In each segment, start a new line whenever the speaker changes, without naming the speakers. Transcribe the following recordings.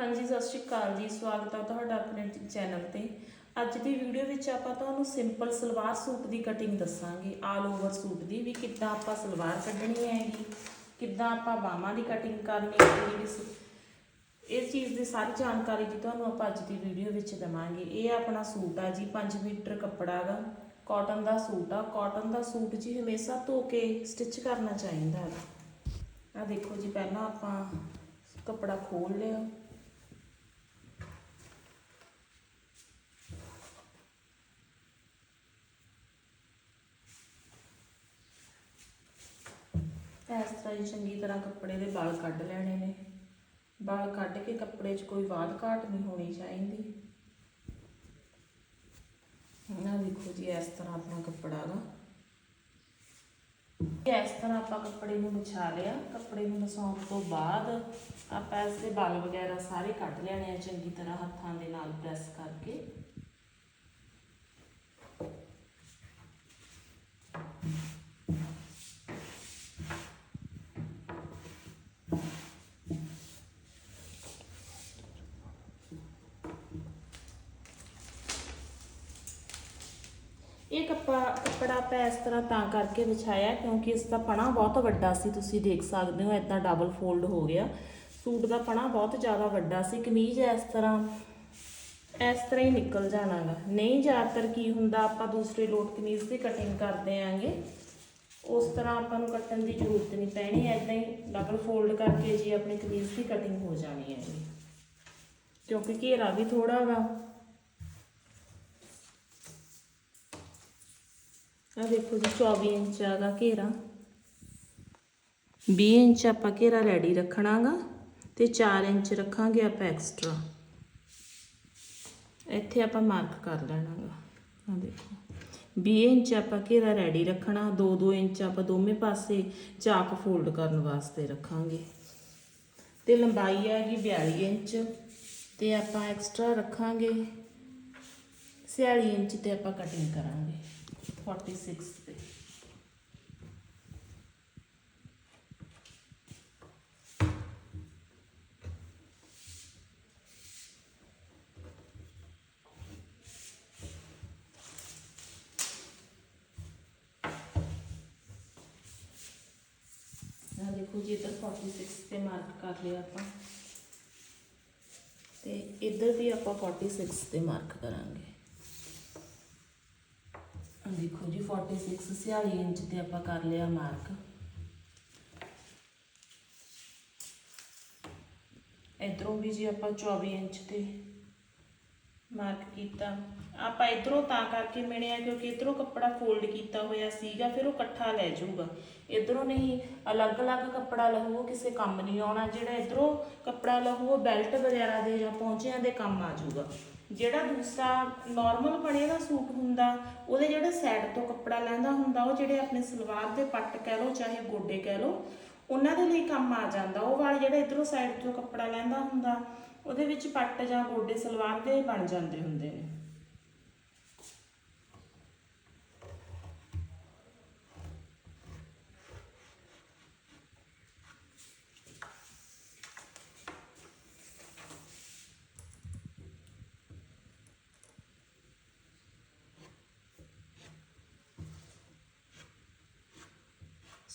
ਹਾਂਜੀ, ਸਤਿ ਸ਼੍ਰੀ ਅਕਾਲ ਜੀ। ਸਵਾਗਤ ਹੈ ਤੁਹਾਡਾ ਆਪਣੇ ਚੈਨਲ ਤੇ। ਅੱਜ ਦੀ ਵੀਡੀਓ ਵਿੱਚ ਆਪਾਂ ਤੁਹਾਨੂੰ ਸਿੰਪਲ ਸਲਵਾਰ ਸੂਟ ਦੀ ਕਟਿੰਗ ਦੱਸਾਂਗੇ। ਆਲ ਓਵਰ ਸੂਟ ਦੀ ਵੀ ਕਿੱਦਾਂ ਆਪਾਂ ਸਲਵਾਰ ਕੱਢਣੀ ਹੈਗੀ, ਕਿੱਦਾਂ ਆਪਾਂ ਬਾਹਾਂ ਦੀ ਕਟਿੰਗ ਕਰਨੀ ਹੈਗੀ, ਇਸ ਚੀਜ਼ ਦੀ ਸਾਰੀ ਜਾਣਕਾਰੀ ਜੀ ਤੁਹਾਨੂੰ ਆਪਾਂ ਅੱਜ ਦੀ ਵੀਡੀਓ ਵਿੱਚ ਦਵਾਂਗੇ। ਇਹ ਆਪਣਾ ਸੂਟ ਆ ਜੀ 5 ਮੀਟਰ ਕੱਪੜਾ ਹੈਗਾ ਕਾਟਨ ਦਾ ਸੂਟ ਆ। ਕਾਟਨ ਦਾ ਸੂਟ ਜੀ ਹਮੇਸ਼ਾ ਧੋ ਕੇ ਸਟਿਚ ਕਰਨਾ ਚਾਹੀਦਾ ਹੈ ਆ ਦੇਖੋ ਜੀ, ਪਹਿਲਾਂ ਆਪਾਂ ਕੱਪੜਾ ਖੋਲ ਲਿਆ। ਇਸ ਤਰ੍ਹਾਂ ਹੀ ਚੰਗੀ ਤਰ੍ਹਾਂ ਕੱਪੜੇ ਦੇ ਵਾਲ ਕੱਢ ਲੈਣੇ ਨੇ। ਵਾਲ ਕੱਢ ਕੇ ਕੱਪੜੇ 'ਚ ਕੋਈ ਵਾਧ ਘਾਟ ਨਹੀਂ ਹੋਣੀ ਚਾਹੀਦੀ। ਨਾ ਦੇਖੋ ਜੀ, ਇਸ ਤਰ੍ਹਾਂ ਆਪਣਾ ਕੱਪੜਾ ਗਾ। ਇਸ ਤਰ੍ਹਾਂ ਆਪਾਂ ਕੱਪੜੇ ਨੂੰ ਵਿਛਾ ਲਿਆ। ਕੱਪੜੇ ਨੂੰ ਵਿਛਾਉਣ ਤੋਂ ਬਾਅਦ ਆਪਾਂ ਇਸ ਦੇ ਵਾਲ ਵਗੈਰਾ ਸਾਰੇ ਕੱਢ ਲੈਣੇ ਆ ਚੰਗੀ ਤਰ੍ਹਾਂ ਹੱਥਾਂ ਦੇ ਨਾਲ ਪ੍ਰੈਸ ਕਰਕੇ। ਇਹ ਕੱਪੜਾ ਕੱਪੜਾ ਆਪਾਂ ਇਸ ਤਰ੍ਹਾਂ ਤਾਂ ਕਰਕੇ ਵਿਛਾਇਆ ਕਿਉਂਕਿ ਇਸ ਦਾ ਪਣਾ ਬਹੁਤ ਵੱਡਾ ਸੀ, ਤੁਸੀਂ ਦੇਖ ਸਕਦੇ ਹੋ ਇਦਾਂ ਡਬਲ ਫੋਲਡ ਹੋ ਗਿਆ। ਸੂਟ ਦਾ ਪਣਾ ਬਹੁਤ ਜ਼ਿਆਦਾ ਵੱਡਾ ਸੀ, ਕਮੀਜ਼ ਇਸ ਤਰ੍ਹਾਂ ਇਸ ਤਰ੍ਹਾਂ ਹੀ ਨਿਕਲ ਜਾਣਾਗਾ ਨਹੀਂ, ਜ਼ਿਆਦਾਤਰ ਕੀ ਹੁੰਦਾ, ਆਪਾਂ ਦੂਸਰੇ ਲੋਟ ਕਮੀਜ਼ ਦੀ ਕਟਿੰਗ ਕਰਦੇ ਆਂਗੇ। ਉਸ ਤਰ੍ਹਾਂ ਆਪਾਂ ਨੂੰ ਕੱਟਣ ਦੀ ਜ਼ਰੂਰਤ ਨਹੀਂ ਪੈਣੀ ਐਦਾਂ ਹੀ ਡਬਲ ਫੋਲਡ ਕਰਕੇ ਜੀ ਆਪਣੀ ਕਮੀਜ਼ ਦੀ ਕਟਿੰਗ ਹੋ ਜਾਣੀ ਹੈ ਜੀ। ਕਿਉਂਕਿ ਘੇਰਾ ਵੀ ਥੋੜਾ ਵਾ ਆ ਦੇਖੋ ਜੀ 24 ਇੰਚ ਆਗਾ ਘੇਰਾ। 20 ਇੰਚ ਆਪਾਂ ਘੇਰਾ ਰੈਡੀ ਰੱਖਣਾਗਾ ਤੇ 4 ਇੰਚ ਰੱਖਾਂਗੇ ਆਪਾਂ ਐਕਸਟਰਾ ਇੱਥੇ ਆਪਾਂ ਮਾਰਕ ਕਰ ਲੈਣਾਗਾ। ਆ ਦੇਖੋ। 20 ਇੰਚ ਆਪਾਂ ਘੇਰਾ ਰੈਡੀ ਰੱਖਣਾ 2-2 ਇੰਚ ਆਪਾਂ ਦੋਵੇਂ ਪਾਸੇ ਚਾਕ ਫੋਲਡ ਕਰਨ ਵਾਸਤੇ ਰੱਖਾਂਗੇ। ਤੇ ਲੰਬਾਈ ਹੈਗੀ 42 ਇੰਚ ਤੇ ਆਪਾਂ ਐਕਸਟਰਾ ਰੱਖਾਂਗੇ। 46 ਇੰਚ ਤੇ ਆਪਾਂ ਕਟਿੰਗ ਕਰਾਂਗੇ। 46 ਤੇ। ਆ ਦੇਖੋ ਜੀ, ਇੱਧਰ 46 ਤੇ ਮਾਰਕ ਕਰ ਲਿਆ ਆਪਾਂ। ਤੇ ਇੱਧਰ ਵੀ ਆਪਾਂ 46 ਤੇ ਮਾਰਕ ਕਰਾਂਗੇ। ਦੇਖੋ ਜੀ 46 46 ਇੰਚ ਤੇ ਆਪਾਂ ਕਰ ਲਿਆ ਮਾਰਕ ਇਧਰੋਂ ਵੀ ਜੀ ਆਪਾਂ 24 ਇੰਚ ਤੇ ਮਾਰਕ ਕੀਤਾ। ਆਪਾਂ ਇਧਰੋਂ ਤਾਂ ਕਰਕੇ ਮਿਣਿਆ ਕਿਉਂਕਿ ਇਧਰੋਂ ਕੱਪੜਾ ਫੋਲਡ ਕੀਤਾ ਹੋਇਆ ਸੀਗਾ, ਫਿਰ ਉਹ ਇਕੱਠਾ ਲੈ ਜਾਊਗਾ। ਇਧਰੋਂ ਨਹੀਂ, ਅਲੱਗ-ਅਲੱਗ ਕੱਪੜਾ ਲਹੂ, ਕਿਸੇ ਕੰਮ ਨਹੀਂ ਆਉਣਾ। ਜਿਹੜਾ ਇਧਰੋਂ ਕੱਪੜਾ ਲਹੂ, ਉਹ ਬੈਲਟ ਵਗੈਰਾ ਦੇ ਜਾਂ ਪੌਂਚਿਆਂ ਦੇ ਕੰਮ ਆ ਜਾਊਗਾ। ਜਿਹੜਾ ਦੂਸਰਾ ਨਾਰਮਲ ਬਣੇ ਦਾ ਸੂਟ ਹੁੰਦਾ, ਉਹਦੇ ਜਿਹੜੇ ਸਾਈਡ ਤੋਂ ਕੱਪੜਾ ਲੈਂਦਾ ਹੁੰਦਾ, ਉਹ ਜਿਹੜੇ ਆਪਣੇ ਸਲਵਾਰ ਦੇ ਪੱਟ ਕਹਿ ਲਓ, ਚਾਹੇ ਗੋਡੇ ਕਹਿ ਲਓ, ਉਹਨਾਂ ਦੇ ਲਈ ਕੰਮ ਆ ਜਾਂਦਾ। ਉਹ ਵਾਲਾ ਜਿਹੜਾ ਇਧਰੋਂ ਸਾਈਡ ਤੋਂ ਕੱਪੜਾ ਲੈਂਦਾ ਹੁੰਦਾ, ਉਹਦੇ ਵਿੱਚ ਪੱਟ ਜਾਂ ਗੋਡੇ ਸਲਵਾਰ ਦੇ ਬਣ ਜਾਂਦੇ ਹੁੰਦੇ ਨੇ।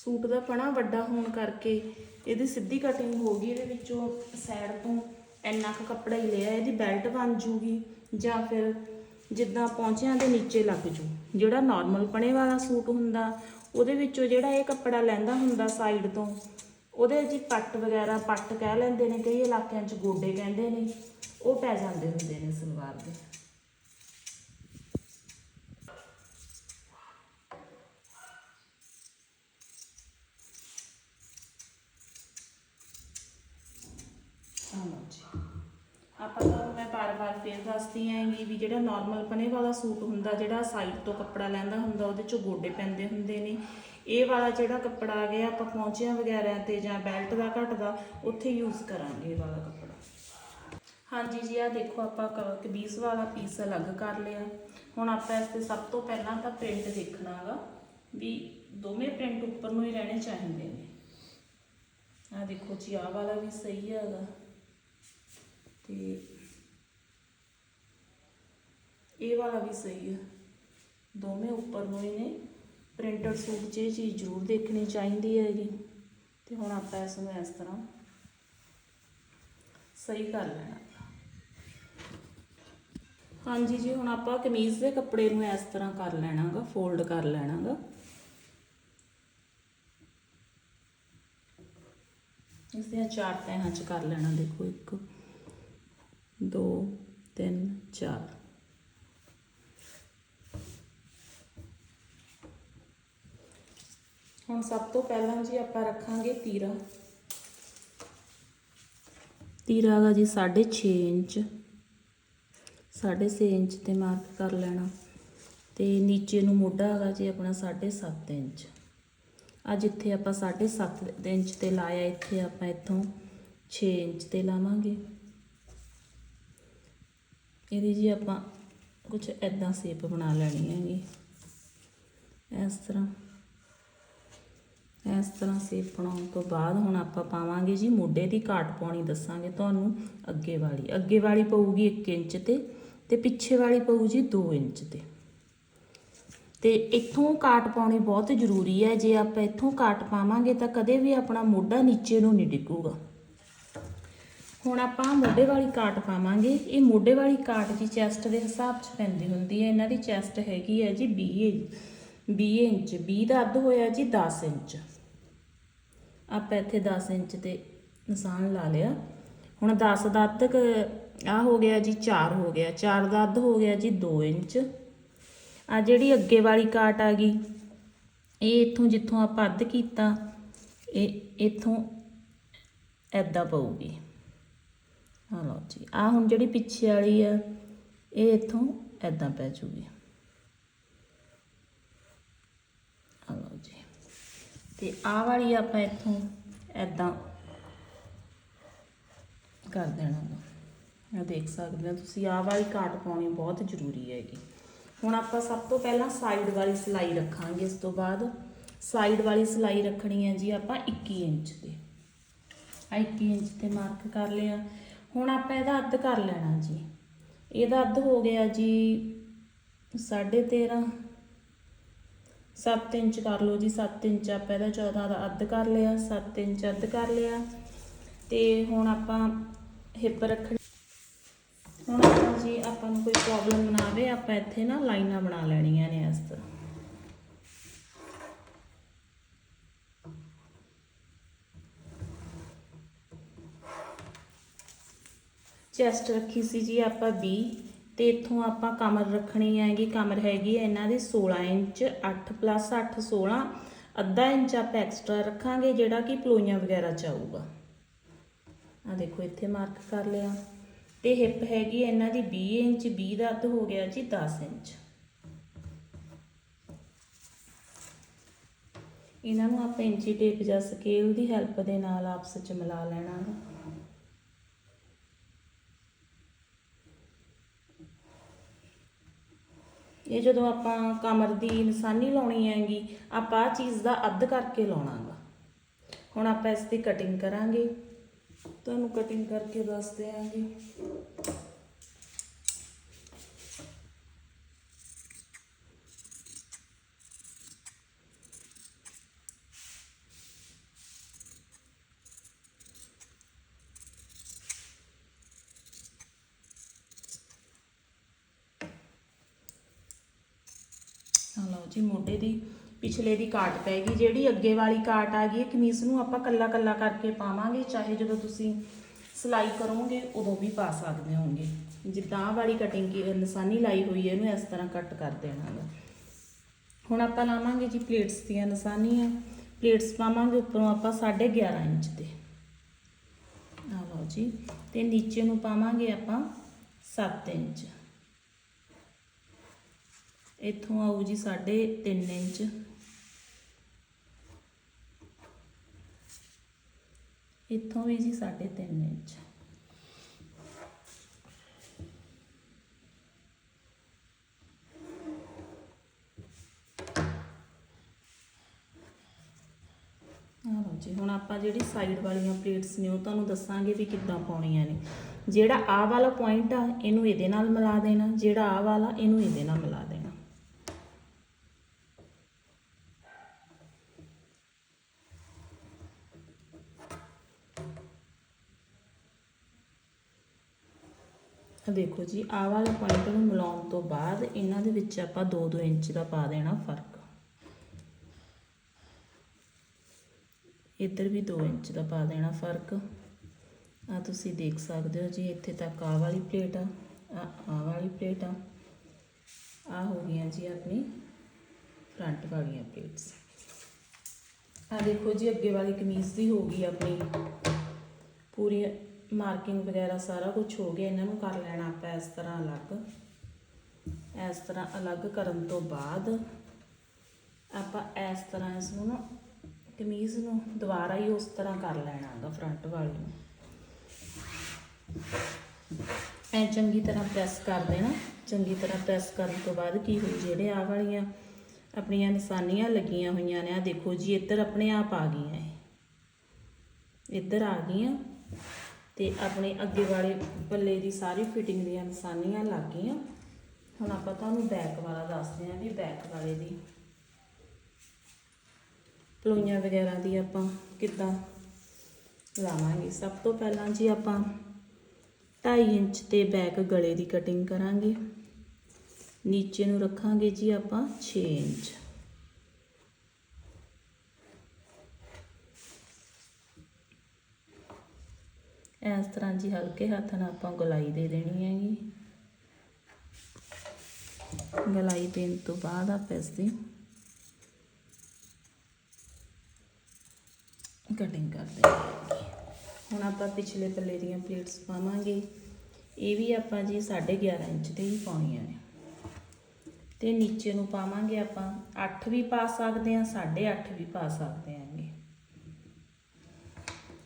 ਸੂਟ ਦਾ ਪਣਾ ਵੱਡਾ ਹੋਣ ਕਰਕੇ ਇਹਦੀ ਸਿੱਧੀ ਕਟਿੰਗ ਹੋ ਗਈ, ਇਹਦੇ ਵਿੱਚੋਂ ਸਾਈਡ ਤੋਂ ਇੰਨਾ ਕੁ ਕੱਪੜਾ ਹੀ ਲਿਆ, ਇਹਦੀ ਬੈਲਟ ਬਣ ਜੂਗੀ ਜਾਂ ਫਿਰ ਜਿੱਦਾਂ ਪੌਂਚਿਆਂ ਦੇ ਨੀਚੇ ਲੱਗ ਜੂ। ਜਿਹੜਾ ਨਾਰਮਲ ਪਣੇ ਵਾਲਾ ਸੂਟ ਹੁੰਦਾ, ਉਹਦੇ ਵਿੱਚੋਂ ਜਿਹੜਾ ਇਹ ਕੱਪੜਾ ਲੈਂਦਾ ਹੁੰਦਾ ਸਾਈਡ ਤੋਂ, ਉਹਦੇ ਜੀ ਪੱਟ ਵਗੈਰਾ, ਪੱਟ ਕਹਿ ਲੈਂਦੇ ਨੇ, ਕਈ ਇਲਾਕਿਆਂ 'ਚ ਗੋਡੇ ਕਹਿੰਦੇ ਨੇ, ਉਹ ਪੈ ਜਾਂਦੇ ਹੁੰਦੇ ਨੇ ਸਲਵਾਰ ਦੇ ਹਾਂ ਜੀ ਆਪਾਂ ਤੁਹਾਨੂੰ ਮੈਂ ਬਾਰ-ਬਾਰ ਫੇਰ ਦੱਸਦੀ ਵੀ ਜਿਹੜਾ ਨਾਰਮਲ ਪਨੇ ਵਾਲਾ ਸੂਟ ਹੁੰਦਾ, ਜਿਹੜਾ ਸਾਈਡ ਤੋਂ ਕੱਪੜਾ ਲੈਂਦਾ ਹੁੰਦਾ, ਉਹਦੇ ਚੋਂ ਗੋਡੇ ਪੈਂਦੇ ਹੁੰਦੇ ਨੇ। ਇਹ ਵਾਲਾ ਜਿਹੜਾ ਕੱਪੜਾ ਆ ਗਿਆ, ਆਪਾਂ ਪੌਂਚਿਆਂ ਵਗੈਰਾ ਤੇ ਜਾਂ ਬੈਲਟ ਦਾ ਘਟਦਾ, ਉੱਥੇ ਯੂਜ਼ ਕਰਾਂਗੇ ਇਹ ਵਾਲਾ ਕੱਪੜਾ। ਹਾਂਜੀ ਜੀ ਆ ਦੇਖੋ ਆਪਾਂ ਕ- ਕਮੀਜ਼ ਵਾਲਾ ਪੀਸ ਅਲੱਗ ਕਰ ਲਿਆ। ਹੁਣ ਆਪਾਂ ਇਸ ਤੇ ਸਭ ਤੋਂ ਪਹਿਲਾਂ ਤਾਂ ਪ੍ਰਿੰਟ ਦੇਖਣਾਗਾ ਵੀ ਦੋਵੇਂ ਪ੍ਰਿੰਟ ਉੱਪਰ ਨੂੰ ਹੀ ਰਹਿਣੇ ਚਾਹੀਦੇ ਨੇ। ਆ ਦੇਖੋ ਜੀ, ਆਹ ਵਾਲਾ ਵੀ ਸਹੀ ਹੈਗਾ। ਤੇ ਇਹ ਵਾਲਾ ਵੀ ਸਹੀ ਹੈ। ਦੋਵੇਂ ਉੱਪਰ ਨੂੰ ਹੀ ਨੇ ਪ੍ਰਿੰਟਡ ਸੂਟ 'ਚ ਇਹ ਚੀਜ਼ ਜ਼ਰੂਰ ਦੇਖਣੀ ਚਾਹੀਦੀ ਹੈ ਜੀ ਤੇ ਹੁਣ ਆਪਾਂ ਇਸ ਨੂੰ ਇਸ ਤਰ੍ਹਾਂ ਸਹੀ ਕਰ ਲੈਣਾ ਹਾਂਜੀ ਜੀ, ਹੁਣ ਆਪਾਂ ਕਮੀਜ਼ ਦੇ ਕੱਪੜੇ ਨੂੰ ਇਸ ਤਰ੍ਹਾਂ ਕਰ ਲੈਣਾਗਾ ਫੋਲਡ ਕਰ ਲੈਣਾਗਾ। ਇਸ ਦੀਆਂ ਚਾਰ ਤਹਿਾਂ ਚ ਕਰ ਲੈਣਾ ਦੇਖੋ ਇੱਕ, ਦੋ, ਤਿੰਨ, ਚਾਰ। ਹੁਣ ਸਭ ਤੋਂ ਪਹਿਲਾਂ ਜੀ ਆਪਾਂ ਰੱਖਾਂਗੇ ਤੀਰਾ। ਤੀਰਾ ਹੈਗਾ ਜੀ 6.5 ਇੰਚ 6.5 ਇੰਚ ਤੇ ਮਾਰਕ ਕਰ ਲੈਣਾ। ਤੇ ਨੀਚੇ ਨੂੰ ਮੋਢਾ ਹੈਗਾ ਜੀ ਆਪਣਾ 7.5 ਇੰਚ। ਆ ਜਿੱਥੇ ਆਪਾਂ 7.5 ਇੰਚ ਤੇ ਲਾਇਆ, ਇੱਥੇ ਆਪਾਂ ਇੱਥੋਂ 6 ਇੰਚ ਤੇ ਲਾਵਾਂਗੇ। ਇਹਦੀ ਜੀ ਆਪਾਂ ਕੁਝ ਐਦਾਂ ਸ਼ੇਪ ਬਣਾ ਲੈਣੀ ਹੈਗੀ। ਇਸ ਤਰ੍ਹਾਂ। ਇਸ ਤਰ੍ਹਾਂ ਸ਼ੇਪ ਬਣਾਉਣ ਤੋਂ ਬਾਅਦ ਹੁਣ ਆਪਾਂ ਪਾਵਾਂਗੇ ਜੀ ਮੋਢੇ ਦੀ ਕਾਟ ਪਾਉਣੀ ਦੱਸਾਂਗੇ ਤੁਹਾਨੂੰ, ਅੱਗੇ ਵਾਲੀ। ਅੱਗੇ ਵਾਲੀ ਪਊਗੀ 1 ਇੰਚ ਤੇ ਤੇ ਪਿੱਛੇ ਵਾਲੀ ਪਊ ਜੀ 2 ਇੰਚ ਤੇ। ਤੇ ਇੱਥੋਂ ਕਾਟ ਪਾਉਣੀ ਬਹੁਤ ਜ਼ਰੂਰੀ ਹੈ, ਜੇ ਆਪਾਂ ਇੱਥੋਂ ਕਾਟ ਪਾਵਾਂਗੇ ਤਾਂ ਕਦੇ ਵੀ ਆਪਣਾ ਮੋਢਾ ਨੀਚੇ ਨੂੰ ਨਹੀਂ ਡਿੱਗੂਗਾ। ਹੁਣ ਆਪਾਂ ਮੋਢੇ ਵਾਲੀ ਕਾਟ ਪਾਵਾਂਗੇ। ਇਹ ਮੋਢੇ ਵਾਲੀ ਕਾਟ ਜੀ ਚੈਸਟ ਦੇ ਹਿਸਾਬ 'ਚ ਪੈਂਦੀ ਹੁੰਦੀ ਹੈ। ਇਹਨਾਂ ਦੀ ਚੈਸਟ ਹੈਗੀ ਹੈ ਜੀ 20 20 ਇੰਚ 20 ਦਾ ਅੱਧ ਹੋਇਆ ਜੀ 10 ਇੰਚ। ਆਪਾਂ ਇੱਥੇ 10 ਇੰਚ ਤੇ ਨਿਸ਼ਾਨ ਲਾ ਲਿਆ। ਹੁਣ 10 ਦਾ ਅੱਧ ਆ ਹੋ ਗਿਆ ਜੀ 4 ਹੋ ਗਿਆ। 4 ਦਾ ਅੱਧ ਹੋ ਗਿਆ ਜੀ 2 ਇੰਚ। ਆ ਜਿਹੜੀ ਅੱਗੇ ਵਾਲੀ ਕਾਟ ਆ ਗਈ, ਇਹ ਇੱਥੋਂ ਜਿੱਥੋਂ ਆਪਾਂ ਅੱਧ ਕੀਤਾ, ਇਹ ਇੱਥੋਂ ਐਦਾਂ ਪਊਗੀ। ਆ ਲਓ ਜੀ ਆ ਹੁਣ ਜਿਹੜੀ ਪਿੱਛੇ ਵਾਲੀ ਆ, ਇਹ ਇੱਥੋਂ ਐਦਾਂ ਪੈ ਜੂਗੀ ਆ ਲਓ ਜੀ ਤੇ ਆਹ ਵਾਲੀ ਆਪਾਂ ਇੱਥੋਂ ਐਦਾਂ ਕਰ ਦੇਣਾ ਵਾ। ਦੇਖ ਸਕਦੇ ਹੋ। ਤੁਸੀਂ ਆਹ ਵਾਲੀ ਕਾਟ ਪਾਉਣੀ ਬਹੁਤ ਜ਼ਰੂਰੀ ਹੈਗੀ। ਹੁਣ ਆਪਾਂ ਸਭ ਤੋਂ ਪਹਿਲਾਂ ਸਾਈਡ ਵਾਲੀ ਸਿਲਾਈ ਰੱਖਾਂਗੇ। ਇਸ ਤੋਂ ਬਾਅਦ ਸਾਈਡ ਵਾਲੀ ਸਿਲਾਈ ਰੱਖਣੀ ਹੈ ਜੀ ਆਪਾਂ 21 ਇੰਚ ਤੇ ਆ 21 ਇੰਚ ਤੇ ਮਾਰਕ ਕਰ ਲਿਆ। ਹੁਣ ਆਪਾਂ ਇਹਦਾ ਅੱਧ ਕਰ ਲੈਣਾ ਜੀ। ਇਹਦਾ ਅੱਧ ਹੋ ਗਿਆ ਜੀ 13.5 7 ਇੰਚ ਕਰ ਲਓ ਜੀ 7 ਇੰਚ ਆਪਾਂ ਇਹਦਾ 14 ਦਾ ਅੱਧ ਕਰ ਲਿਆ 7 ਇੰਚ ਅੱਧ ਕਰ ਲਿਆ। ਤੇ ਹੁਣ ਆਪਾਂ ਹਿੱਪ ਰੱਖਣੀ। ਹੁਣ ਆਪਾਂ ਜੀ, ਆਪਾਂ ਨੂੰ ਕੋਈ ਪ੍ਰੋਬਲਮ ਨਾ ਆਵੇ, ਆਪਾਂ ਇੱਥੇ ਨਾ ਲਾਈਨਾਂ ਬਣਾ ਲੈਣੀਆਂ ਨੇ ਇਸ ਤਰ੍ਹਾਂ। ਚੈਸਟ ਰੱਖੀ ਸੀ ਜੀ ਆਪਾਂ 20 ਤੇ ਇੱਥੋਂ ਆਪਾਂ ਕਮਰ ਰੱਖਣੀ ਹੈਗੀ, ਕਮਰ ਹੈਗੀ ਹੈ ਇਹਨਾਂ ਦੀ 16 ਇੰਚ 8 ਪਲੱਸ 8 16 ਅੱਧਾ ਇੰਚ ਆਪਾਂ ਐਕਸਟਰਾ ਰੱਖਾਂਗੇ, ਜਿਹੜਾ ਕਿ ਪਲੋਈਆਂ ਵਗੈਰਾ ਚ ਆਊਗਾ। ਆ ਦੇਖੋ, ਇੱਥੇ ਮਾਰਕ ਕਰ ਲਿਆ। ਤੇ ਹਿੱਪ ਹੈਗੀ ਇਹਨਾਂ ਦੀ 20 ਇੰਚ 20 ਦਾ ਅੱਧ ਹੋ ਗਿਆ ਜੀ 10 ਇੰਚ। ਇਹਨਾਂ ਨੂੰ ਆਪਾਂ ਇੰਚੀ ਟੇਪ ਜਾਂ ਸਕੇਲ ਦੀ ਹੈਲਪ ਦੇ ਨਾਲ ਆਪਸ ਵਿੱਚ ਮਿਲਾ ਲੈਣਾ ਹੈ ਇਹ ਜਦੋਂ ਆਪਾਂ ਕਮਰ ਦੀ ਨਿਸ਼ਾਨੀ ਲਾਉਣੀ ਹੈਗੀ, ਆਪਾਂ ਆ ਚੀਜ਼ ਦਾ ਅੱਧ ਕਰਕੇ ਲਾਉਣਾਗਾ। ਹੁਣ ਆਪਾਂ ਇਸ ਦੀ ਕਟਿੰਗ ਕਰਾਂਗੇ। ਤੁਹਾਨੂੰ ਕਟਿੰਗ ਕਰਕੇ ਦੱਸ ਦਿਆਂਗੇ ਆ ਲਓ ਜੀ, ਮੋਢੇ ਦੀ ਪਿਛਲੇ ਦੀ ਕਾਟ ਪੈ ਗਈ। ਜਿਹੜੀ ਅੱਗੇ ਵਾਲੀ ਕਾਟ ਆ ਗਈ, ਇਹ ਕਮੀਜ਼ ਨੂੰ ਆਪਾਂ ਕੱਲਾ ਕੱਲਾ ਕਰਕੇ ਪਾਵਾਂਗੇ, ਚਾਹੇ ਜਦੋਂ ਤੁਸੀਂ ਸਿਲਾਈ ਕਰੋਗੇ, ਉਦੋਂ ਵੀ ਪਾ ਸਕਦੇ ਹੋਗੇ ਜਿੱਦਾਂ ਆਹ ਵਾਲੀ ਕਟਿੰਗ ਕੀ, ਨਿਸ਼ਾਨੀ ਲਾਈ ਹੋਈ ਹੈ, ਇਹਨੂੰ ਇਸ ਤਰ੍ਹਾਂ ਕੱਟ ਕਰ ਦੇਣਾ ਗਾ। ਹੁਣ ਆਪਾਂ ਲਾਵਾਂਗੇ ਜੀ ਪਲੇਟਸ ਦੀਆਂ ਨਿਸ਼ਾਨੀਆਂ। ਪਲੇਟਸ ਪਾਵਾਂਗੇ ਉੱਪਰੋਂ ਆਪਾਂ 11.5 ਇੰਚ ਤੇ ਆ ਲਓ ਜੀ, ਤੇ ਨੀਚੇ ਨੂੰ ਪਾਵਾਂਗੇ ਆਪਾਂ 7 ਇੰਚ। ਇੱਥੋਂ ਆਊ ਜੀ 3.5 ਇੰਚ। ਇੱਥੋਂ ਵੀ ਜੀ 3.5 ਇੰਚ। ਜੀ, ਹੁਣ ਆਪਾਂ ਜਿਹੜੀ ਸਾਈਡ ਵਾਲੀਆਂ ਪਲੇਟਸ ਨੇ, ਉਹ ਤੁਹਾਨੂੰ ਦੱਸਾਂਗੇ ਵੀ ਕਿੱਦਾਂ ਪਾਉਣੀਆਂ ਨੇ। ਜਿਹੜਾ ਆਹ ਵਾਲਾ ਪੁਆਇੰਟ ਆ, ਇਹਨੂੰ ਇਹਦੇ ਨਾਲ ਮਿਲਾ ਦੇਣਾ। ਜਿਹੜਾ ਆਹ ਵਾਲਾ, ਇਹਨੂੰ ਇਹਦੇ ਨਾਲ ਮਿਲਾ ਦੇਣਾ। ਦੇਖੋ ਜੀ, ਆਹ ਵਾਲਾ ਪੁਆਇੰਟ ਨੂੰ ਮਿਲਾਉਣ ਤੋਂ ਬਾਅਦ ਇਹਨਾਂ ਦੇ ਵਿੱਚ ਆਪਾਂ 2-2 ਇੰਚ ਦਾ ਪਾ ਦੇਣਾ ਫ਼ਰਕ। ਇੱਧਰ ਵੀ 2 ਇੰਚ ਦਾ ਪਾ ਦੇਣਾ ਫ਼ਰਕ। ਆ ਤੁਸੀਂ ਦੇਖ ਸਕਦੇ ਹੋ ਜੀ, ਇੱਥੇ ਤੱਕ ਆਹ ਵਾਲੀ ਪਲੇਟ ਆ, ਆਹ ਆਹ ਵਾਲੀ ਪਲੇਟ ਆ। ਆ ਹੋ ਗਈਆਂ ਜੀ ਆਪਣੀ ਫਰੰਟ ਵਾਲੀਆਂ ਪਲੇਟਸ ਆ ਦੇਖੋ ਜੀ, ਅੱਗੇ ਵਾਲੀ ਕਮੀਜ਼ ਦੀ ਹੋ ਗਈ ਆਪਣੀ ਪੂਰੀ ਮਾਰਕਿੰਗ ਵਗੈਰਾ ਸਾਰਾ ਕੁਝ ਹੋ ਗਿਆ, ਇਹਨਾਂ ਨੂੰ ਕਰ ਲੈਣਾ ਆਪਾਂ ਇਸ ਤਰ੍ਹਾਂ ਅਲੱਗ। ਇਸ ਤਰ੍ਹਾਂ ਅਲੱਗ ਕਰਨ ਤੋਂ ਬਾਅਦ ਆਪਾਂ ਇਸ ਤਰ੍ਹਾਂ ਇਸ ਨੂੰ ਨਾ ਕਮੀਜ਼ ਨੂੰ ਦੁਬਾਰਾ ਹੀ ਉਸ ਤਰ੍ਹਾਂ ਕਰ ਲੈਣਾ ਹੈਗਾ ਫਰੰਟ ਵਾਲੀ ਨੂੰ। ਐ ਚੰਗੀ ਤਰ੍ਹਾਂ ਪ੍ਰੈਸ ਕਰ ਦੇਣਾ। ਚੰਗੀ ਤਰ੍ਹਾਂ ਪ੍ਰੈਸ ਕਰਨ ਤੋਂ ਬਾਅਦ ਕੀ ਹੋਈ ਜਿਹੜੇ ਆ ਵਾਲੀਆਂ ਆਪਣੀਆਂ ਨਿਸ਼ਾਨੀਆਂ ਲੱਗੀਆਂ ਹੋਈਆਂ ਨੇ ਆ ਦੇਖੋ ਜੀ, ਇੱਧਰ ਆਪਣੇ ਆਪ ਆ ਗਈਆਂ ਇਹ। ਇੱਧਰ ਆ ਗਈਆਂ। ਤੇ ਆਪਣੇ ਅੱਗੇ ਵਾਲੇ ਪੱਲੇ ਦੀ ਸਾਰੀ ਫਿਟਿੰਗ ਦੀਆਂ ਨਿਸ਼ਾਨੀਆਂ ਲੱਗ ਗਈਆਂ। ਹੁਣ ਆਪਾਂ ਤੁਹਾਨੂੰ ਬੈਕ ਵਾਲਾ ਦੱਸਦੇ ਹਾਂ ਵੀ ਬੈਕ ਵਾਲੇ ਦੀ ਪਲੋਈਆਂ ਵਗੈਰਾ ਦੀ ਆਪਾਂ ਕਿੱਦਾਂ ਲਾਵਾਂਗੇ। ਸਭ ਤੋਂ ਪਹਿਲਾਂ ਜੀ ਆਪਾਂ 2.5 ਇੰਚ ਤੇ ਬੈਕ ਗਲੇ ਦੀ ਕਟਿੰਗ ਕਰਾਂਗੇ। ਨੀਚੇ ਨੂੰ ਰੱਖਾਂਗੇ ਜੀ ਆਪਾਂ 6 ਇੰਚ। ਇਸ ਤਰ੍ਹਾਂ ਜੀ ਹਲਕੇ ਹੱਥ ਨਾਲ ਆਪਾਂ ਗਲਾਈ ਦੇ ਦੇਣੀ ਹੈਗੀ। ਗਲਾਈ ਦੇਣ ਤੋਂ ਬਾਅਦ ਆਪਾਂ ਇਸ ਦੀ ਕਟਿੰਗ ਕਰ ਦੇਣੀ ਹੁਣ ਆਪਾਂ ਪਿਛਲੇ ਪੱਲੇ ਦੀਆਂ ਪਲੇਟਸ ਪਾਵਾਂਗੇ। ਇਹ ਵੀ ਆਪਾਂ ਜੀ 11.5 ਇੰਚ 'ਤੇ ਹੀ ਪਾਉਣੀਆਂ ਨੇ। ਤੇ ਨੀਚੇ ਨੂੰ ਪਾਵਾਂਗੇ ਆਪਾਂ 8 ਵੀ ਪਾ ਸਕਦੇ ਹਾਂ 8.5 ਵੀ ਪਾ ਸਕਦੇ ਹਾਂਗੇ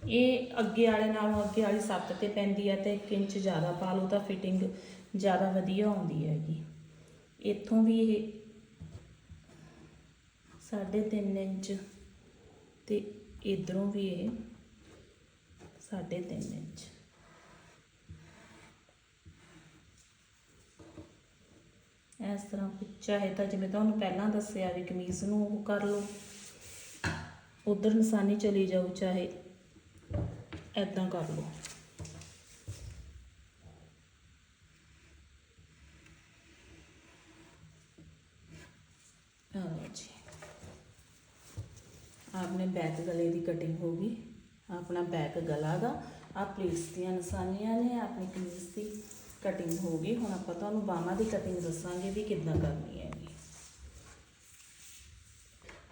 ਇਹ ਅੱਗੇ ਵਾਲੇ ਨਾਲੋਂ ਅੱਗੇ ਵਾਲੀ ਸੱਤ ਤੇ ਪੈਂਦੀ ਹੈ ਤੇ 1 ਇੰਚ ਜ਼ਿਆਦਾ ਪਾ ਲਓ ਤਾਂ ਫਿਟਿੰਗ ਜ਼ਿਆਦਾ ਵਧੀਆ ਆਉਂਦੀ ਹੈਗੀ। ਇੱਥੋਂ ਵੀ ਇਹ 3.5 ਇੰਚ ਤੇ ਇਧਰੋਂ ਵੀ ਇਹ 3.5 ਇੰਚ। ਇਸ ਤਰ੍ਹਾਂ ਚਾਹੇ ਤਾਂ ਜਿਵੇਂ ਤੁਹਾਨੂੰ ਪਹਿਲਾਂ ਦੱਸਿਆ ਵੀ ਕਮੀਜ਼ ਨੂੰ ਉਹ ਕਰ ਲਓ। ਉਧਰ ਨਿਸ਼ਾਨੀ ਚਲੀ ਜਾਊ ਚਾਹੇ ਐਦਾਂ ਕਰ ਲਓ। ਆਹ ਜੀ। ਆਪਨੇ ਬੈਕ ਗਲੇ ਦੀ ਕਟਿੰਗ ਹੋ ਗਈ। ਆਪਣਾ ਬੈਕ ਗਲਾ ਦਾ ਆ ਪਲੇਟਸ ਦੀਆਂ ਨਿਸ਼ਾਨੀਆਂ ਨੇ, ਆਪਣੀ ਕਮੀਜ਼ ਦੀ ਕਟਿੰਗ ਹੋ ਗਈ। ਹੁਣ ਆਪਾਂ ਤੁਹਾਨੂੰ ਬਾਹਾਂ ਦੀ ਕਟਿੰਗ ਦੱਸਾਂਗੇ ਵੀ ਕਿੱਦਾਂ ਕਰਨੀ ਹੈਗੀ।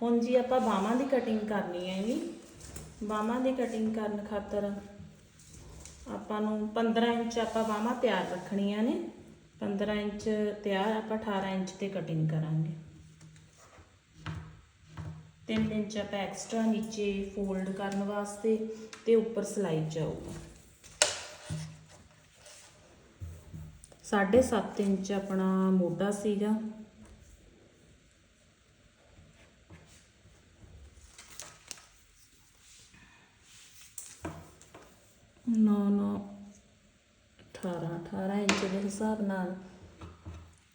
ਹੁਣ ਜੀ ਆਪਾਂ ਬਾਹਾਂ ਦੀ ਕਟਿੰਗ ਕਰਨੀ ਹੈਗੀ ਬਾਹਾਂ ਦੀ ਕਟਿੰਗ ਕਰਨ ਖਾਤਰ ਆਪਾਂ ਨੂੰ 15 ਇੰਚ ਆਪਾਂ ਬਾਹਾਂ ਤਿਆਰ ਰੱਖਣੀਆਂ ਨੇ। 15 ਇੰਚ ਤਿਆਰ ਆਪਾਂ 18 ਇੰਚ ਤੇ ਕਟਿੰਗ ਕਰਾਂਗੇ। 3 ਇੰਚ ਆਪਾਂ ਐਕਸਟਰਾ ਨੀਚੇ ਫੋਲਡ ਕਰਨ ਵਾਸਤੇ ਤੇ ਉੱਪਰ ਸਲਾਈ ਜਾਊਗਾ। 7.5 ਇੰਚ ਆਪਣਾ ਮੋਢਾ ਸੀਗਾ ਨੌ ਨੌ 18 18 ਇੰਚ ਦੇ ਹਿਸਾਬ ਨਾਲ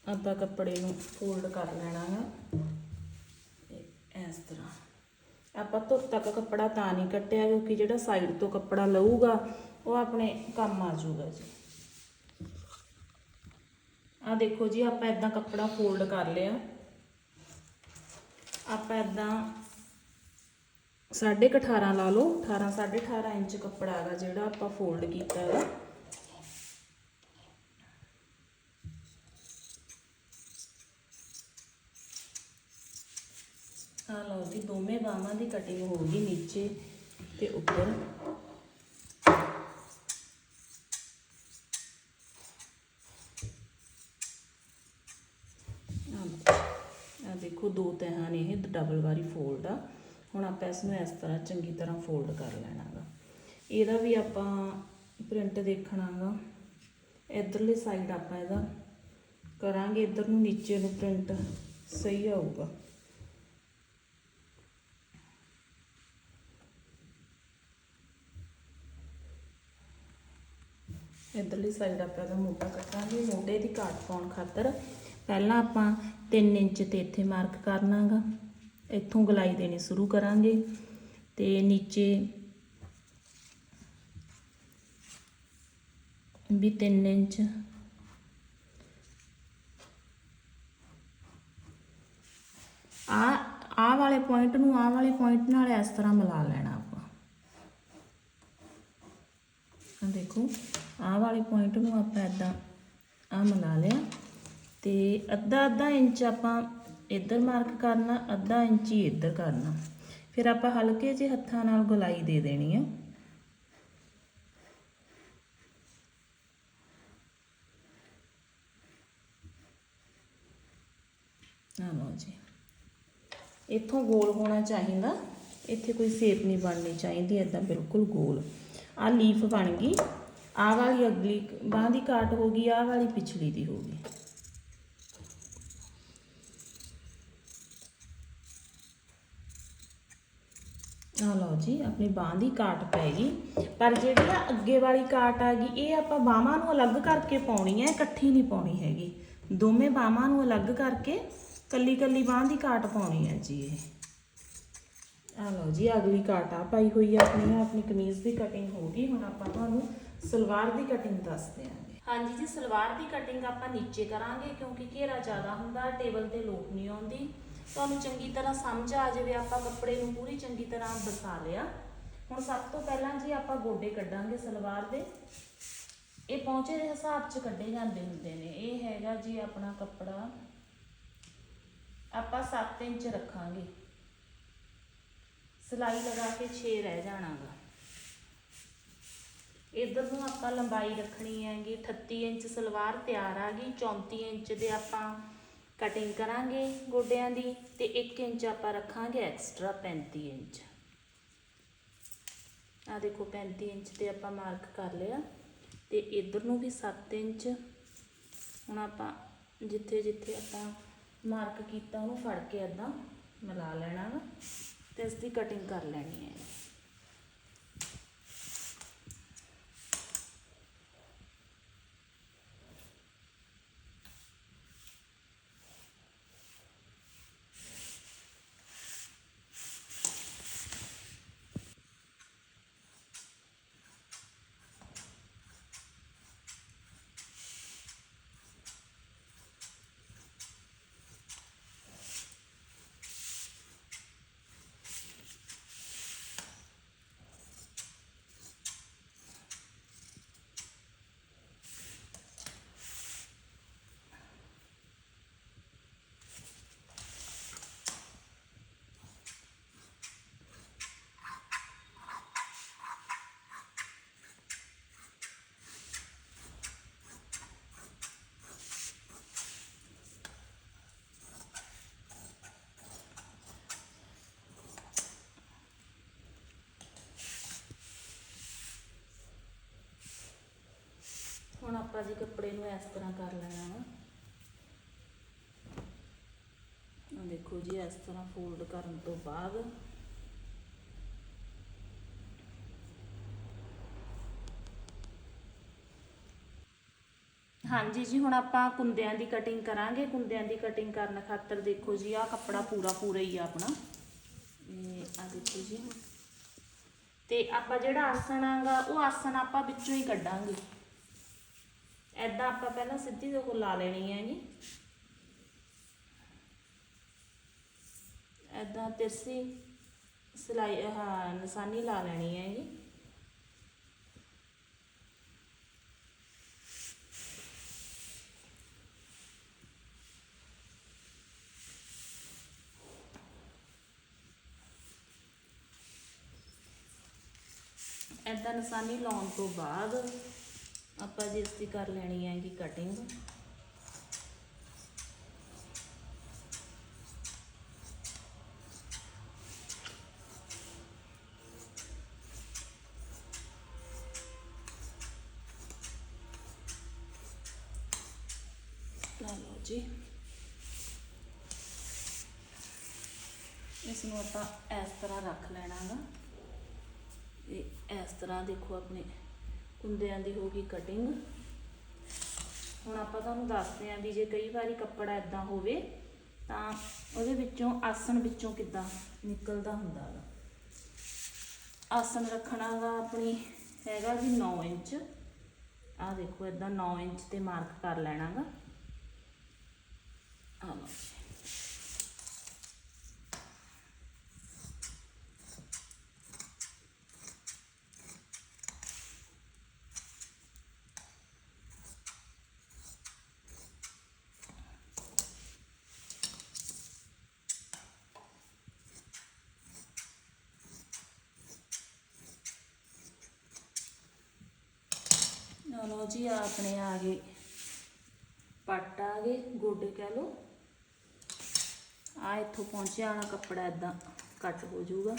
ਆਪਾਂ ਕੱਪੜੇ ਨੂੰ ਫੋਲਡ ਕਰ ਲੈਣਾ ਹੈ ਇਸ ਤਰ੍ਹਾਂ। ਆਪਾਂ ਧੁੱਪ ਤੱਕ ਕੱਪੜਾ ਤਾਂ ਨਹੀਂ ਕੱਟਿਆ, ਕਿਉਂਕਿ ਜਿਹੜਾ ਸਾਈਡ ਤੋਂ ਕੱਪੜਾ ਲਊਗਾ, ਉਹ ਆਪਣੇ ਕੰਮ ਆ ਜਾਊਗਾ ਜੀ। ਆ ਦੇਖੋ ਜੀ, ਆਪਾਂ ਇਦਾਂ ਕੱਪੜਾ ਫੋਲਡ ਕਰ ਲਿਆ। ਆਪਾਂ ਇਦਾਂ 18.5 ਲਾ ਲਓ। 18 18.5 ਇੰਚ ਕੱਪੜਾ ਹੈਗਾ ਜਿਹੜਾ ਆਪਾਂ ਫੋਲਡ ਕੀਤਾ ਹੈਗਾ। ਆ ਲਓ ਜੀ ਦੋਵੇਂ ਬਾਹਾਂ ਦੀ ਕਟਿੰਗ ਹੋ ਗਈ ਨੀਚੇ ਤੇ ਉੱਪਰ। ਆ ਦੇਖੋ, ਦੋ ਤਹਾਂ ਨੇ ਇਹ ਡਬਲ ਵਾਰੀ ਫੋਲਡ ਆ। ਹੁਣ ਆਪਾਂ ਇਸ ਨੂੰ ਇਸ ਤਰ੍ਹਾਂ ਚੰਗੀ ਤਰ੍ਹਾਂ ਫੋਲਡ ਕਰ ਲੈਣਾਗਾ। ਇਹਦਾ ਵੀ ਆਪਾਂ ਪ੍ਰਿੰਟ ਦੇਖਣਾਗਾ। ਇਧਰਲੇ ਸਾਈਡ ਆਪਾਂ ਇਹਦਾ ਕਰਾਂਗੇ, ਇਧਰ ਨੂੰ ਨੀਚੇ ਨੂੰ ਪ੍ਰਿੰਟ ਸਹੀ ਆਊਗਾ। ਇਧਰਲੀ ਸਾਈਡ ਆਪਾਂ ਇਹਦਾ ਮੋਢਾ ਕੱਟਾਂਗੇ। ਮੋਢੇ ਦੀ ਕਾਟ ਪਾਉਣ ਖਾਤਰ ਪਹਿਲਾਂ ਆਪਾਂ 3 ਇੰਚ ਤੇ ਇੱਥੇ ਮਾਰਕ ਕਰਨਾਗਾ ਇੱਥੋਂ ਗਲਾਈ ਦੇਣੀ ਸ਼ੁਰੂ ਕਰਾਂਗੇ ਤੇ ਨੀਚੇ ਵੀ 3 ਇੰਚ। ਆ ਆ ਵਾਲੇ ਪੁਆਇੰਟ ਨੂੰ ਆ ਵਾਲੇ ਪੁਆਇੰਟ ਨਾਲ ਇਸ ਤਰ੍ਹਾਂ ਮਿਲਾ ਲੈਣਾ ਆਪਾਂ। ਦੇਖੋ। ਆਹ ਵਾਲੇ ਪੁਆਇੰਟ ਨੂੰ ਆਪਾਂ ਇਦਾਂ ਆ ਮਿਲਾ ਲਿਆ ਤੇ ਅੱਧਾ ਅੱਧਾ ਇੰਚ ਆਪਾਂ ਇੱਧਰ ਮਾਰਕ ਕਰਨਾ, ਅੱਧਾ ਇੰਚ ਹੀ ਇੱਧਰ ਕਰਨਾ। ਫਿਰ ਆਪਾਂ ਹਲਕੇ ਜਿਹੇ ਹੱਥਾਂ ਨਾਲ ਗੁਲਾਈ ਦੇ ਦੇਣੀ ਆ। ਆ ਲਓ ਜੀ। ਇੱਥੋਂ ਗੋਲ ਹੋਣਾ ਚਾਹੀਦਾ। ਇੱਥੇ ਕੋਈ ਸ਼ੇਪ ਨਹੀਂ ਬਣਨੀ ਚਾਹੀਦੀ ਐਦਾਂ ਬਿਲਕੁਲ ਗੋਲ। ਆ ਲੀਫ ਬਣ ਗਈ। ਆਹ ਵਾਲੀ ਅਗਲੀ ਬਾਹ ਦੀ ਕਾਟ ਹੋ ਗਈ ਆਹ ਵਾਲੀ ਪਿਛਲੀ ਦੀ ਹੋ ਗਈ। ਆ ਲਓ ਜੀ, ਆਪਣੀ ਬਾਹ ਦੀ ਕਾਟ ਪੈ ਗਈ। ਪਰ ਜਿਹੜੀ ਆ ਅੱਗੇ ਵਾਲੀ ਕਾਟ ਆ ਗਈ, ਇਹ ਆਪਾਂ ਬਾਹਾਂ ਨੂੰ ਅਲੱਗ ਕਰਕੇ ਪਾਉਣੀ ਹੈ, ਇਕੱਠੀ ਨਹੀਂ ਪਾਉਣੀ ਹੈਗੀ। ਦੋਵੇਂ ਬਾਹਾਂ ਨੂੰ ਅਲੱਗ ਕਰਕੇ ਕੱਲੀ ਕੱਲੀ ਬਾਹ ਦੀ ਕਾਟ ਪਾਉਣੀ ਹੈ ਜੀ ਇਹ। ਆ ਲਓ ਜੀ, ਅਗਲੀ ਕਾਟ ਆ ਪਾਈ ਹੋਈ ਆ ਆਪਣੀ ਆਪਣੀ ਕਮੀਜ਼ ਦੀ ਕਟਿੰਗ ਹੋ ਗਈ। ਹੁਣ ਆਪਾਂ ਤੁਹਾਨੂੰ ਸਲਵਾਰ ਦੀ ਕਟਿੰਗ ਦੱਸ ਦਿਆਂਗੇ। ਹਾਂਜੀ ਜੀ, ਸਲਵਾਰ ਦੀ ਕਟਿੰਗ ਆਪਾਂ ਨੀਚੇ ਕਰਾਂਗੇ ਕਿਉਂਕਿ ਘੇਰਾ ਜ਼ਿਆਦਾ ਹੁੰਦਾ ਟੇਬਲ ਤੇ ਲੋਟ ਨਹੀਂ ਆਉਂਦੀ। ਤੁਹਾਨੂੰ ਚੰਗੀ ਤਰ੍ਹਾਂ ਸਮਝ ਆ ਜਾਵੇ, ਆਪਾਂ ਕੱਪੜੇ ਨੂੰ ਪੂਰੀ ਚੰਗੀ ਤਰ੍ਹਾਂ ਵਸਾ ਲਿਆ। ਹੁਣ ਸਭ ਤੋਂ ਪਹਿਲਾਂ ਜੀ ਆਪਾਂ ਗੋਡੇ ਕੱਢਾਂਗੇ ਸਲਵਾਰ ਦੇ। ਇਹ ਪਹੁੰਚੇ ਦੇ ਹਿਸਾਬ 'ਚ ਕੱਢੇ ਜਾਂਦੇ ਹੁੰਦੇ ਨੇ। ਇਹ ਹੈਗਾ ਜੀ ਆਪਣਾ ਕੱਪੜਾ। ਆਪਾਂ 7 ਇੰਚ ਰੱਖਾਂਗੇ। ਸਿਲਾਈ ਲਗਾ ਕੇ 6 ਰਹਿ ਜਾਣਾਗਾ। ਇਧਰ ਨੂੰ ਆਪਾਂ ਲੰਬਾਈ ਰੱਖਣੀ ਹੈਗੀ 38 ਇੰਚ ਸਲਵਾਰ ਤਿਆਰ ਆ ਗਈ 34 ਇੰਚ ਦੇ ਆਪਾਂ ਕਟਿੰਗ ਕਰਾਂਗੇ ਗੋਡਿਆਂ ਦੀ ਤੇ 1 ਇੰਚ ਆਪਾਂ ਰੱਖਾਂਗੇ ਐਕਸਟਰਾ 35 ਇੰਚ। ਆ ਦੇਖੋ 35 ਇੰਚ ਤੇ ਆਪਾਂ ਮਾਰਕ ਕਰ ਲਿਆ ਤੇ ਇਧਰ ਨੂੰ ਵੀ 7 ਇੰਚ। ਹੁਣ ਆਪਾਂ ਜਿੱਥੇ ਜਿੱਥੇ ਆਪਾਂ ਮਾਰਕ ਕੀਤਾ ਉਹਨੂੰ ਫੜ ਕੇ ਏਦਾਂ ਮਿਲਾ ਲੈਣਾ ਵਾ ਤੇ ਇਸ ਦੀ ਕਟਿੰਗ ਕਰ ਲੈਣੀ ਹੈ। ਹੁਣ ਕੱਪੜੇ ਨੂੰ ਇਸ ਤਰ੍ਹਾਂ ਕਰ ਲੈਣਾ ਵਾ। ਆ ਦੇਖੋ ਜੀ, ਇਸ ਤਰ੍ਹਾਂ ਫੋਲਡ ਕਰਨ ਤੋਂ ਬਾਅਦ ਹਾਂਜੀ ਜੀ, ਹੁਣ ਆਪਾਂ ਕੁੰਦਿਆਂ ਦੀ ਕਟਿੰਗ ਕਰਾਂਗੇ। ਕੁੰਦਿਆਂ ਦੀ ਕਟਿੰਗ ਕਰਨ ਖਾਤਰ ਦੇਖੋ ਜੀ, ਆਹ ਕੱਪੜਾ ਪੂਰਾ ਪੂਰਾ ਹੀ ਆ ਆਪਣਾ। ਇਹ ਆ ਦੇਖੋ ਜੀ ਤੇ ਆਪਾਂ ਜਿਹੜਾ ਆਸਣ ਆਗਾ, ਉਹ ਆਸਣ ਆਪਾਂ ਵਿੱਚੋਂ ਹੀ ਕੱਢਾਂਗੇ। ਐਦਾਂ ਆਪਾਂ ਪਹਿਲਾਂ ਸਿੱਧੀ ਦੇ ਕੋਲ ਲਾ ਲੈਣੀ ਹੈ ਜੀ। ਐਦਾਂ ਤਿਰਸੀ ਸਿਲਾਈ ਹਾਂ ਨਿਸ਼ਾਨੀ ਲਾ ਲੈਣੀ ਹੈ ਜੀ। ਐਦਾਂ ਨਿਸ਼ਾਨੀ ਲਾਉਣ ਤੋਂ ਬਾਅਦ ਆਪਾਂ ਜੀ ਇਸ ਦੀ ਕਰ ਲੈਣੀ ਹੈ ਕਿ ਕਟਿੰਗ ਲਓ ਜੀ। ਇਸ ਨੂੰ ਆਪਾਂ ਇਸ ਤਰ੍ਹਾਂ ਰੱਖ ਲੈਣਾ ਗਾ। ਇਹ ਇਸ ਤਰ੍ਹਾਂ ਦੇਖੋ ਆਪਣੇ ਕੁੰਦਿਆਂ ਦੀ ਹੋ ਗਈ ਕਟਿੰਗ ਹੁਣ ਆਪਾਂ ਤੁਹਾਨੂੰ ਦੱਸਦੇ ਆਂ ਵੀ ਜੇ ਕਈ ਵਾਰੀ ਕੱਪੜਾ ਇਦਾਂ ਹੋਵੇ, ਤਾਂ ਉਹਦੇ ਵਿੱਚੋਂ ਆਸਣ ਵਿੱਚੋਂ ਕਿੱਦਾਂ ਨਿਕਲਦਾ ਹੁੰਦਾ ਗਾ ਆਸਣ ਰੱਖਣਾ ਦਾ ਆਪਣੀ ਹੈਗਾ ਜੀ 9 ਇੰਚ। ਆਹ ਦੇਖੋ ਇਦਾਂ 9 ਇੰਚ ਤੇ ਮਾਰਕ ਕਰ ਲੈਣਾ ਗਾ ਆਹ ਲਓ ਜੀ। ਲਓ ਆਪਣੇ ਆ ਗਏ। ਪੱਟ ਆ ਗਏ, ਗੋਡੇ ਕਹਿ ਲਓ। ਆ ਇੱਥੋਂ ਪਹੁੰਚਿਆ ਵਾਲਾ ਕੱਪੜਾ ਇਦਾਂ ਕੱਟ ਹੋ ਜਾਊਗਾ।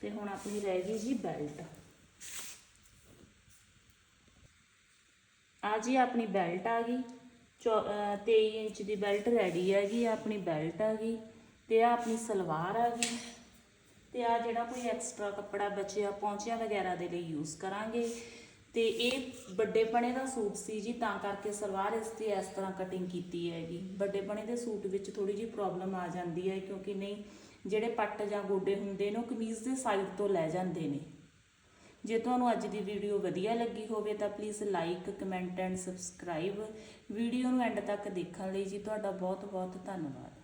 ਤੇ ਹੁਣ ਆਪਣੀ ਰਹਿ ਗਈ ਜੀ ਬੈਲਟ। ਆ ਜੀ ਆਪਣੀ ਬੈਲਟ ਆ ਗਈ। ਚੌ- ਅਹ 23 ਇੰਚ ਦੀ ਬੈਲਟ ਰੈਡੀ ਹੈਗੀ ਆ ਆਪਣੀ ਬੈਲਟ ਆ ਗਈ। ਤੇ ਆ ਆਪਣੀ ਸਲਵਾਰ ਆ ਗਈ। ਤੇ ਆ ਜਿਹੜਾ ਕੋਈ ਐਕਸਟਰਾ ਕੱਪੜਾ ਬਚਿਆ ਪੌਂਚਿਆਂ ਵਗੈਰਾ ਦੇ ਲਈ ਯੂਜ਼ ਕਰਾਂਗੇ। ਤੇ ਇਹ ਵੱਡੇ ਪਣੇ ਦਾ ਸੂਟ ਸੀ ਜੀ, ਤਾਂ ਕਰਕੇ ਸਲਵਾਰ ਇਸ ਤੇ ਇਸ ਤਰ੍ਹਾਂ ਕਟਿੰਗ ਕੀਤੀ ਹੈਗੀ। ਵੱਡੇ ਪਣੇ ਦੇ ਸੂਟ ਵਿੱਚ ਥੋੜੀ ਜਿਹੀ ਪ੍ਰੋਬਲਮ ਆ ਜਾਂਦੀ ਹੈ ਕਿਉਂਕਿ ਨਹੀਂ, ਜਿਹੜੇ ਪੱਟ ਜਾਂ ਗੋਡੇ ਹੁੰਦੇ ਨੇ, ਉਹ ਕਮੀਜ਼ ਦੇ ਸਾਈਡ ਤੋਂ ਲੈ ਜਾਂਦੇ ਨੇ। ਜੇ ਤੁਹਾਨੂੰ ਅੱਜ ਦੀ ਵੀਡੀਓ ਵਧੀਆ ਲੱਗੀ ਹੋਵੇ ਤਾਂ please like comment and subscribe video ਨੂੰ ਐਂਡ ਤੱਕ ਦੇਖਣ ਲਈ ਜੀ, ਤੁਹਾਡਾ ਬਹੁਤ ਬਹੁਤ ਧੰਨਵਾਦ।